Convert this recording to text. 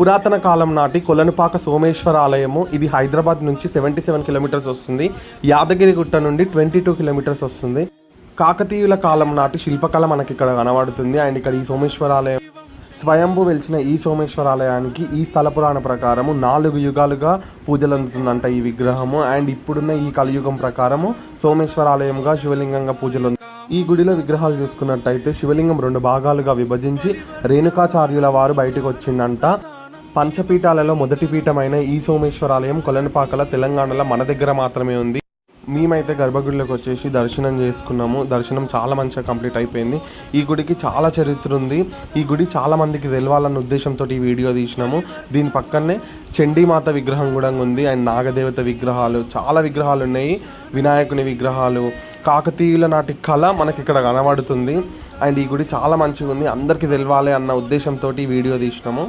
పురాతన కాలం నాటి కొలనుపాక సోమేశ్వర ఆలయము ఇది హైదరాబాద్ నుంచి సెవెంటీ సెవెన్ కిలోమీటర్స్ వస్తుంది. యాదగిరి గుట్ట నుండి ట్వంటీ టూ కిలోమీటర్స్ వస్తుంది. కాకతీయుల కాలం నాటి శిల్పకళ మనకి ఇక్కడ కనబడుతుంది. అండ్ ఇక్కడ ఈ సోమేశ్వర ఆలయం స్వయంభూ వెలిచిన ఈ సోమేశ్వరాలయానికి ఈ స్థల పురాణ ప్రకారము నాలుగు యుగాలుగా పూజలు అందుతుందంట ఈ విగ్రహము. అండ్ ఇప్పుడున్న ఈ కలియుగం ప్రకారము సోమేశ్వరాలయంగా శివలింగంగా పూజలు ఈ గుడిలో విగ్రహాలు చూసుకున్నట్టయితే శివలింగం రెండు భాగాలుగా విభజించి రేణుకాచార్యుల వారు బయటకు వచ్చిందంట పంచపీఠాలలో మొదటి పీఠమైన ఈ సోమేశ్వరాలయం కొలనుపాకల తెలంగాణలో మన దగ్గర మాత్రమే ఉంది. మేమైతే గర్భగుడిలోకి వచ్చేసి దర్శనం చేసుకున్నాము. దర్శనం చాలా మంచిగా కంప్లీట్ అయిపోయింది. ఈ గుడికి చాలా చరిత్ర ఉంది. ఈ గుడి చాలా మందికి తెలవాలన్న ఉద్దేశంతో ఈ వీడియో తీసినాము. దీని పక్కనే చండీమాత విగ్రహం కూడా ఉంది. అండ్ నాగదేవత విగ్రహాలు చాలా విగ్రహాలు ఉన్నాయి. వినాయకుని విగ్రహాలు కాకతీయుల నాటి కళ మనకి ఇక్కడ కనబడుతుంది. అండ్ ఈ గుడి చాలా మంచిగా ఉంది. అందరికీ తెలవాలి అన్న ఉద్దేశంతో ఈ వీడియో తీసినాము.